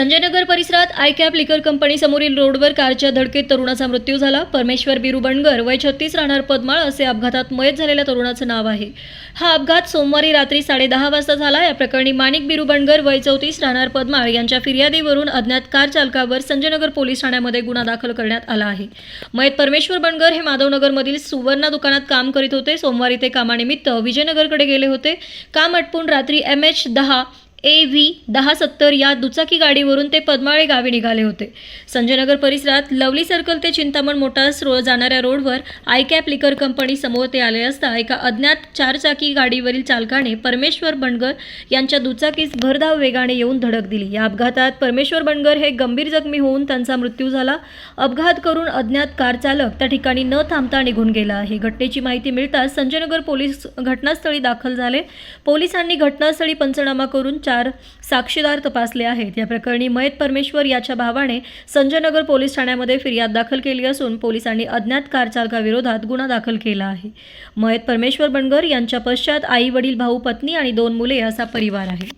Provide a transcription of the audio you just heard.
संजयनगर परिसरात i cap लिकर company समोरील रोडवर कारच्या धडकेत तरुणाचा मृत्यू झाला. परमेश्वर बिरू वय छत्तीस राहणार पद्माळ असे अपघातात मयत झालेल्या तरुणाचं नाव आहे. हा अपघात सोमवारी रात्री साडेदहा वाजता झाला. या प्रकरणी माणिक बिरू वय चौतीस राहणार पद्माळ यांच्या फिर्यादीवरून अज्ञात कार चालकावर संजयनगर पोलीस ठाण्यामध्ये गुन्हा दाखल करण्यात आला आहे. मयत परमेश्वर बणगर हे माधवनगरमधील सुवर्णा दुकानात काम करीत होते. सोमवारी ते कामानिमित्त विजयनगरकडे गेले होते. काम आटपून रात्री एम एच दहा ए व्ही दहा सत्तर या दुचाकी गाडीवरून ते पद्माळे गावी निघाले होते. संजयनगर परिसरात लवली सर्कल ते चिंतामण मोटार्स रो जाणाऱ्या रोडवर आयकॅप लिकर कंपनी समोर ते आले असता एका अज्ञात चारचाकी गाडीवरील चालकाने परमेश्वर बनगर यांच्या दुचाकीस भरधाव वेगाने येऊन धडक दिली. या अपघातात परमेश्वर बनगर हे गंभीर जखमी होऊन त्यांचा मृत्यू झाला. अपघात करून अज्ञात कार चालक त्या ठिकाणी न थांबता निघून गेला. आहे घटनेची माहिती मिळताच संजयनगर पोलीस घटनास्थळी दाखल झाले. पोलिसांनी घटनास्थळी पंचनामा करून चार साक्षीदार तपासले आहेत. या प्रकरणी मयत परमेश्वर याच्या भावाने संजयनगर पोलीस ठाण्यामध्ये फिर्याद दाखल केली असून पोलिसांनी अज्ञात कारचालकाविरोधात गुन्हा दाखल केला आहे. मयत परमेश्वर बनगर यांच्या पश्चात आई वडील भाऊ पत्नी आणि दोन मुले असा परिवार आहे.